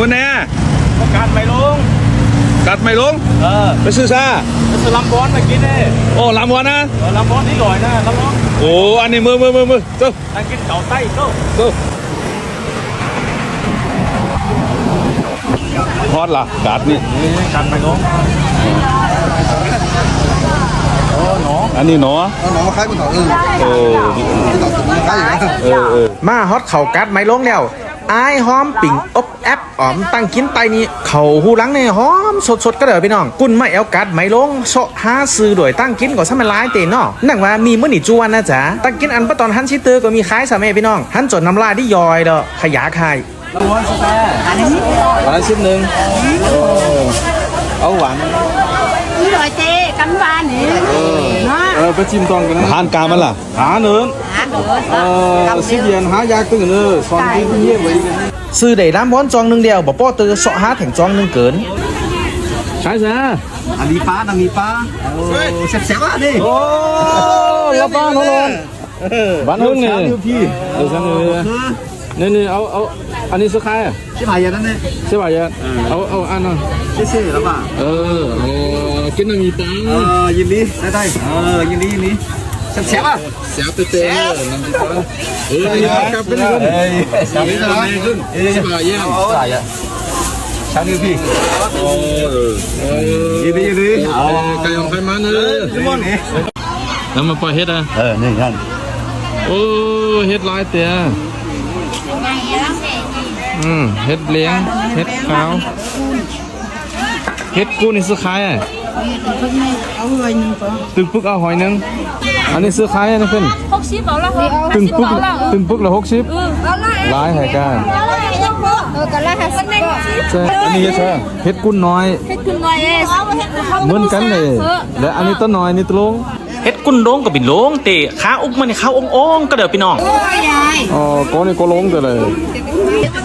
บนแน่ประกาศไม่ลงกัดไม่ลง เออไปซื้อซาจะสลัมบอลมากินเน่โอ้ลำวันนะเออลัมบอลที่ลอยนะลัมบอลโอ้อันนี้มือมือมือมือเจ้านั่งกินเก่าไต้ก็เจ้าฮอตล่ะกัดนี่นี่กันไม่ลงโอ้หนออันนี้หนอเอาหนองมาคล้ายบนหนองเออโอ้หนองสุดมันคล้ายอย่างนั้นเออเออมาฮอตเข่ากัดไม่ลงแล้ว ไอ้หอมปิ่งอบแอปอ๋อมตั้งกินไตนี่เขาหูลังเนี่ยหอมสดสดก็เด้อพี่น้องกุ้นไม่เอากัดไม่ลงโซหาซื้อด้วยตั้งกินก็สมัยร้ายเตนอนนั่งว่ามีมื้อนี่จวนนะจ๊ะตั้งกินอันปะตอนหันชิเตอร์ก็มีขายสามีพี่น้องหันจดน้ำลายที่ยอยเด้อขยาคายน้ำร้อนสิบนหนึ่งเอาหวานนี่รอยเจกันวานนี่เออเออไปชิมตองกันนะทานกามันล่ะหาเนื้อ อฉันเลยนี่นี่เอาเอาอันนี้สุดท้ายอะที่ผ่านอย่างนั้นเนี่ยใช่ป่ะยะเอาเอาอันน่ะเชื่อๆแล้วป่ะเออเออกินน้ำมีตังเออยินดีได้ได้เออยินดียินดี แซ่บๆอะเสียบเตะน้ำมีตังเออนี่ครับเป็นคนเฮ้ยแซ่บนี่ๆทำนะไมขึ้นใช่ป่ะเยี่ยมใช่อะชาวนิวพี่เออเออยินดียินดีเออไก่ของใครมาเนอะทุกคนนี่แล้วมาปล่อยเฮ็ดอะเออนี่ท่านโอ้เฮ็ดลายเตี้ยอืมเฮ็ดเลี้ยงเฮ็ดขาวเฮ็ดกูนี่ซื้อขายอะตึงปึ๊กเอาหอยหนึง อันนี้ซื้อขายนะเพื่อน hút xíu bảo là hút ตึงปึ๊กตึงปึ๊กละหกสิบ bảo là หลายหายก้า ừ cả là hạt xanh ใช่อันนี้เฮ็ดใช่เฮ็ดกุ้นน้อย hết cùng ngoài em เหมือนกันเลย และอันนี้ต้นน้อยนี่ตวลง เฮ็ดกุ้นโลงกับบินโลงเตะขาอุกมันข้าวององๆก็เด้อพี่น้อง อ๋อก็นี่ก็ลงกันเลย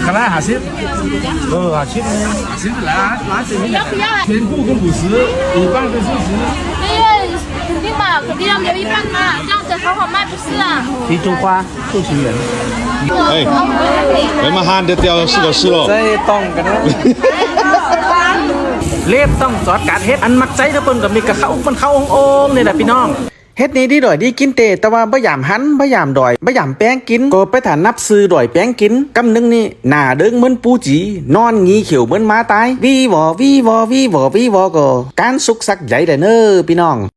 คณะหาชิปเออหาชิปหาชิปละร้านสิบนี่ 要不要全部跟五十，一半跟四十。 因为肯定嘛肯定要留一半嘛这样子好好卖不是啊提出花数十元。เฮ้ยไปมาหานเดี๋ยวเดี๋ยวซื้อก็ซื้อหรอก ใจต้องกันนะ เล็บต้องจอดการเฮ็ดอันมักใจทุกคนก็มีกระเข้ามันเข้าององๆนี่แหละพี่น้องเฮ็ดนี้ดีดอยดีกินเตแต่ว่าบ่ยามหันบ่ยามดอยบ่ยามแป้งกินก็ไปฐานนับซื้อดอยแป้งกินกำนึงนี่หน้าเด้งเหมือนปูจี นอนงีเขียวเหมือนหมาตายวีวอวีวอวีวอวีวอก็การสุกสักใหญ่เด้อเน้อพี่น้อง